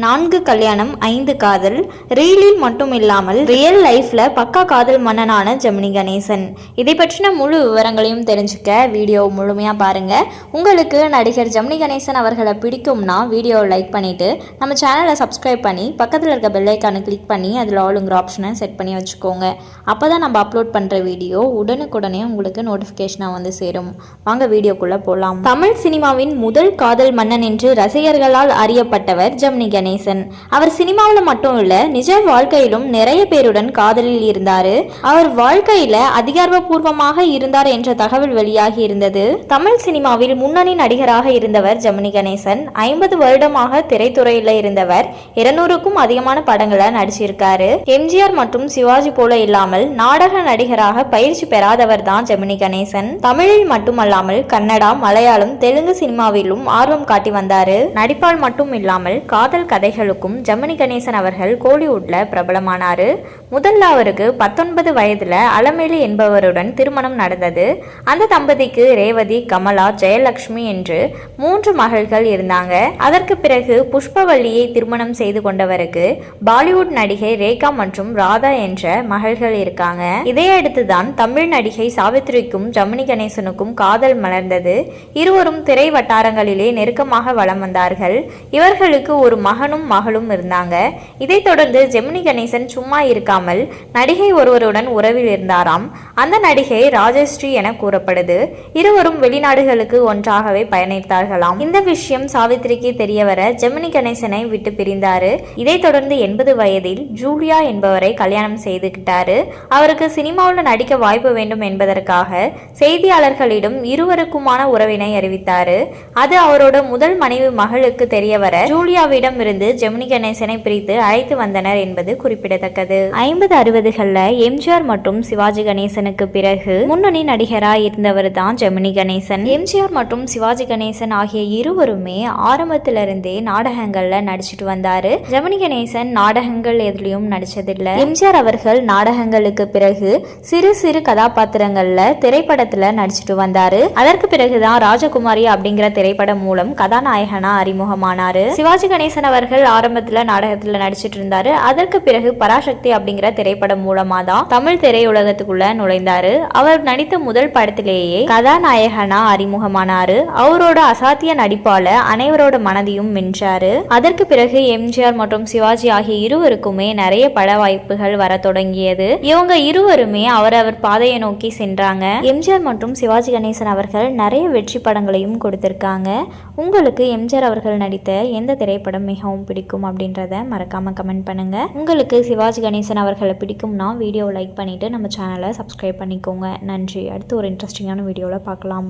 நான்கு கல்யாணம் ஐந்து காதல் ரீலில் மட்டும் இல்லாமல் ரியல் லைஃப்ல பக்கா காதல் மன்னனான ஜெமினி கணேசன். இதை பற்றின முழு விவரங்களையும் தெரிஞ்சுக்க வீடியோ முழுமையாக பாருங்க. உங்களுக்கு நடிகர் ஜெமினி கணேசன் அவர்களை பிடிக்கும்னா வீடியோவை லைக் பண்ணிட்டு நம்ம சேனலை சப்ஸ்கிரைப் பண்ணி பக்கத்தில் இருக்க பெல்லைக்கானு கிளிக் பண்ணி அதில் ஆளுங்கிற ஆப்ஷனை செட் பண்ணி வச்சுக்கோங்க. அப்போ தான் நம்ம அப்லோட் பண்ணுற வீடியோ உடனுக்குடனே உங்களுக்கு நோட்டிஃபிகேஷனாக வந்து சேரும். வாங்க வீடியோக்குள்ளே போகலாம் தமிழ் சினிமாவின் முதல் காதல் மன்னன் என்று ரசிகர்களால் அறியப்பட்டவர் ஜெமினி கணேசன். அவர் சினிமாவில் மட்டும் இல்லை நிஜ வாழ்க்கையிலும் நிறைய பேருடன் காதலில் இருந்தார். அவர் வாழ்க்கையில் அதிகாரப்பூர்வமாக இருந்தார் என்ற தகவல் வெளியாகி இருந்தது. தமிழ் சினிமாவில் முன்னணி நடிகராக இருந்தவர் ஜெமினி கணேசன். ஐம்பது வருடமாக திரைத்துறையில் இருந்தவர். இருநூறுக்கும் அதிகமான படங்களை நடிச்சிருக்காரு. எம்ஜிஆர் மற்றும் சிவாஜி போல இல்லாமல் நாடக நடிகராக பயிற்சி பெறாதவர் தான் ஜெமினி கணேசன். தமிழில் மட்டுமல்லாமல் கன்னடா மலையாளம் தெலுங்கு சினிமாவிலும் ஆர்வம் காட்டி வந்தாரு. நடிப்பால் மட்டும் இல்லாமல் காதல் கதைகளுக்கும் ஜெமினி கணேசன் அவர்கள் கோலிவுட்ல பிரபலமானாரு. முதல்ல அவருக்கு பத்தொன்பது வயதுல அலமேலு என்பவருடன் திருமணம் நடந்தது. அந்த தம்பதிக்கு ரேவதி கமலா ஜெயலட்சுமி என்று மூன்று மகள்கள் இருந்தாங்க. அதற்கு பிறகு புஷ்பவல்லியை திருமணம் செய்து கொண்டவருக்கு பாலிவுட் நடிகை ரேகா மற்றும் ராதா என்ற மகள்கள் இருக்காங்க. இதையடுத்துதான் தமிழ் நடிகை சாவித்ரிக்கும் ஜெமினி கணேசனுக்கும் காதல் மலர்ந்தது. இருவரும் திரை வட்டாரங்களிலே நெருக்கமாக வலம் வந்தார்கள். இவர்களுக்கு ஒரு மகனும் மகளும் இருந்தாங்க. இதைத் தொடர்ந்து ஜெமினி கணேசன் சும்மா இருக்காமல் நடிகை ஒருவருடன் உறவில் இருந்தாராம். அந்த நடிகை ராஜஸ்ரீ என கூறப்படுது. இருவரும் வெளிநாடுகளுக்கு ஒன்றாகவே பயணித்தார்களாம். இந்த விஷயம் சாவித்திரிக்கு தெரியவர ஜெமினி கணேசனை விட்டு பிரிந்தாரு. இதைத் தொடர்ந்து எண்பது வயதில் ஜூலியா என்பவரை கல்யாணம் செய்துகிட்டாரு. அவருக்கு சினிமாவில் நடிக்க வாய்ப்பு வேண்டும் என்பதற்காக செய்தியாளர்களிடம் இருவருக்குமான உறவினை அறிவித்தாரு. அது அவரோட முதல் மனைவி மகளுக்கு தெரியவர ஜூலியாவிடம் இருந்து ஜெமினி கணேசனை பிரித்து அழைத்து வந்தனர் என்பது குறிப்பிடத்தக்கது. ஐம்பது அறுபதுகளில் எம்ஜிஆர் மற்றும் சிவாஜி கணேசன் கணேசனுக்கு பிறகு முன்னணி நடிகராய் இருந்தவர் தான் ஜெமினி கணேசன். எம்ஜிஆர் மற்றும் சிவாஜி கணேசன் ஆகிய இருவருமே ஆரம்பத்திலிருந்தே நாடகங்கள்ல நடிச்சிட்டு வந்தாரு. ஜெமினி கணேசன் நாடகங்கள் எதுலயும் நடிச்சதில்லை. எம்ஜிஆர் அவர்கள் நாடகங்களுக்கு பிறகு சிறு சிறு கதாபாத்திரங்கள்ல திரைப்படத்துல நடிச்சிட்டு வந்தாரு. அதற்கு பிறகுதான் ராஜகுமாரி அப்படிங்கிற திரைப்படம் மூலம் கதாநாயகனா அறிமுகமானாரு. சிவாஜி கணேசன் அவர்கள் ஆரம்பத்துல நாடகத்துல நடிச்சிட்டு இருந்தாரு. அதற்கு பிறகு பராசக்தி அப்படிங்கிற திரைப்படம் மூலமா தான் தமிழ் திரையுலகத்துக்குள்ள நுழைந்தாரு. அவர் நடித்த முதல் படத்திலேயே கதாநாயகனா அறிமுகமானாரு. அவரோட அசாத்திய நடிப்பால அனைவரோட மனதையும் வென்றாரு. அதற்கு பிறகு எம்ஜிஆர் மற்றும் சிவாஜி ஆகிய இருவருக்குமே நிறைய பட வாய்ப்புகள் வர தொடங்கியது. இவங்க இருவருமே அவரவர் பாதையை நோக்கி சென்றாங்க. எம்ஜிஆர் மற்றும் சிவாஜி கணேசன் அவர்கள் நிறைய வெற்றி படங்களையும் கொடுத்திருக்காங்க. உங்களுக்கு எம்ஜிஆர் அவர்கள் நடித்த எந்த திரைப்படம் மிகவும் பிடிக்கும் அப்படின்றத மறக்காம கமெண்ட் பண்ணுங்க. உங்களுக்கு சிவாஜி கணேசன் அவர்களை பிடிக்கும்னா வீடியோ லைக் பண்ணிட்டு நம்ம சேனலை சப்ஸ்கிரைப் பண்ணிக்கோங்க. நன்றி. அடுத்து ஒரு இன்ட்ரெஸ்டிங்கான வீடியோவில் பார்க்கலாம்.